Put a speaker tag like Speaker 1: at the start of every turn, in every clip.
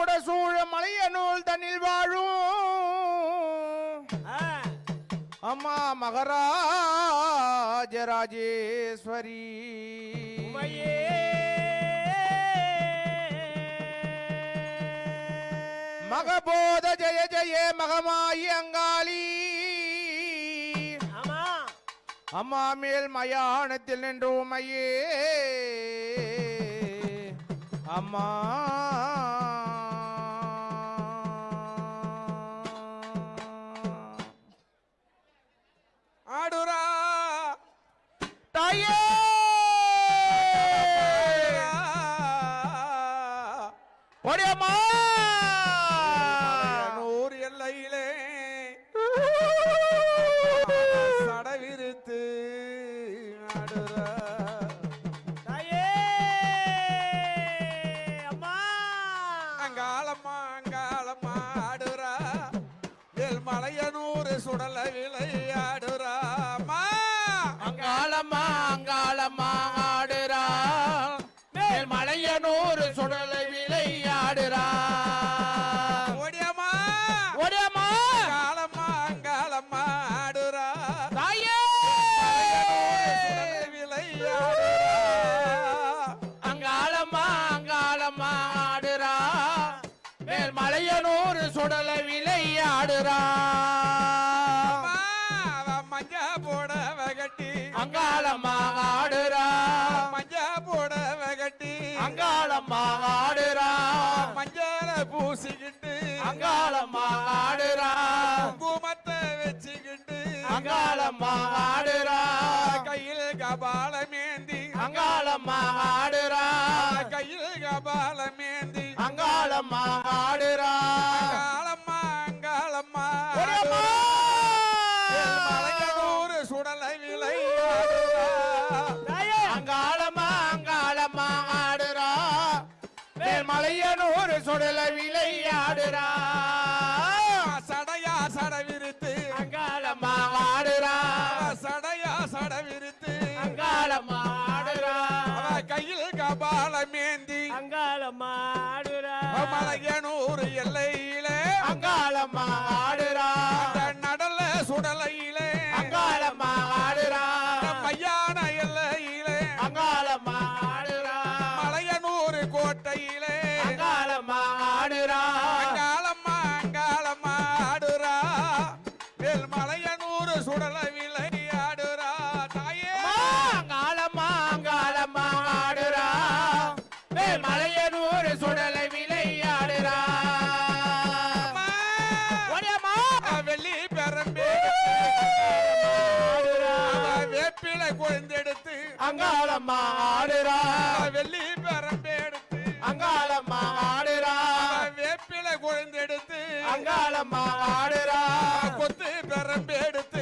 Speaker 1: கூட சூழ மலைய நூல் தன்னில் வாழும். அம்மா மகராஜ ராஜேஸ்வரி
Speaker 2: உமையே.
Speaker 1: மகபோத ஜெய ஜெய மகமாயி அங்காளி. அம்மா மேல் மயானத்தில் நின்று உமையே. அம்மா தாயே ஒடியம்மா
Speaker 3: நூறு எல்லையிலே சடவிருத்து மலையனூறு சுடல விளையாடுரா
Speaker 1: அங்காளம்மா ஆடுறா. மேல் மலையனூர் சுடலை விளையாடுறா
Speaker 3: ஓடியம்மா
Speaker 1: ஒடியம்மா
Speaker 3: அங்காளம்மா அங்காளம்மா ஆடுரா
Speaker 1: தாயே. அங்காளம்மா அங்காளம்மா ஆடுறா. மேல் மலையனூர் சுடலை விளையாடுறா அங்காளம்மா ஆடுறா.
Speaker 3: மஞ்ச போடவ கட்டி
Speaker 1: அங்காளம்மா ஆடுறா.
Speaker 3: மஞ்சள பூசிக்கிட்டு
Speaker 1: அங்காளம்மா ஆடுறா.
Speaker 3: குங்குமத்தை வச்சுக்கிட்டு
Speaker 1: அங்காளம்மா ஆடுறா.
Speaker 3: கையில் கபாலமேந்தி
Speaker 1: அங்காளம்மா ஆடுறா.
Speaker 3: கையில் கபாலமேந்தி
Speaker 1: அங்காளம்மா ஆடுறா.
Speaker 3: மலையனூர் சுடல விளையாடுறா. சடையா சடவிருத்து.
Speaker 1: அங்காளம்மா ஆடுறா.
Speaker 3: சடையா சடவிருத்து.
Speaker 1: அங்காளம்மா ஆடுறா.
Speaker 3: கையில் கபாலமேந்தி.
Speaker 2: அங்காளம்மா ஆடுறா.
Speaker 3: மலையனூர் எல்லையிலே.
Speaker 1: அங்காளம்மா ஆடுறா.
Speaker 3: நடல சுடலையிலே.
Speaker 1: அங்காளம்மா ஆடுறா.
Speaker 3: மையான எல்லையிலே.
Speaker 1: அங்காளம்மா ஆடுறா.
Speaker 3: மலையனூர் கோட்டையிலே.
Speaker 1: ஒடியம்மா!
Speaker 3: வெள்ளி
Speaker 1: ஆடுறா.
Speaker 3: வேப்பில குழந்தெடுத்து
Speaker 1: அங்காளம்மா ஆடுறா.
Speaker 3: வெள்ளி பெரம்பே எடுத்து.
Speaker 1: அங்காளம்மா ஆடுறா.
Speaker 3: வேப்பில குழந்தெடுத்து
Speaker 1: அங்காளம்மா ஆடுறா.
Speaker 3: கொத்து பெரம்பெடுத்து
Speaker 1: அங்காளம்மா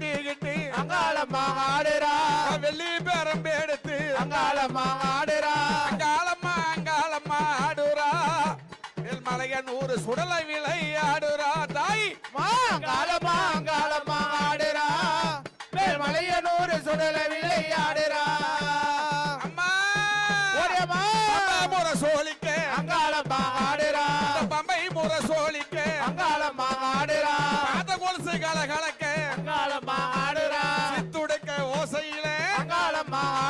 Speaker 3: கட்டிக்கிட்டு
Speaker 1: அங்காளம்மா ஆடுறா.
Speaker 3: வெள்ளி பேரம்பு எடுத்து
Speaker 1: அங்காளம்மா ஆடுறா.
Speaker 3: அங்காளம்மா அங்காளம்மா ஆடுறா. மேல் மலைய நூறு சுடலை விளையாடுறா தாய்
Speaker 1: அங்காளம்மா அங்காளம்மா ஆடுறா. மேல் மலையனூர் சுடலை விளையாடுறா
Speaker 3: அம்மா.
Speaker 1: ஓடியம்மா!
Speaker 3: my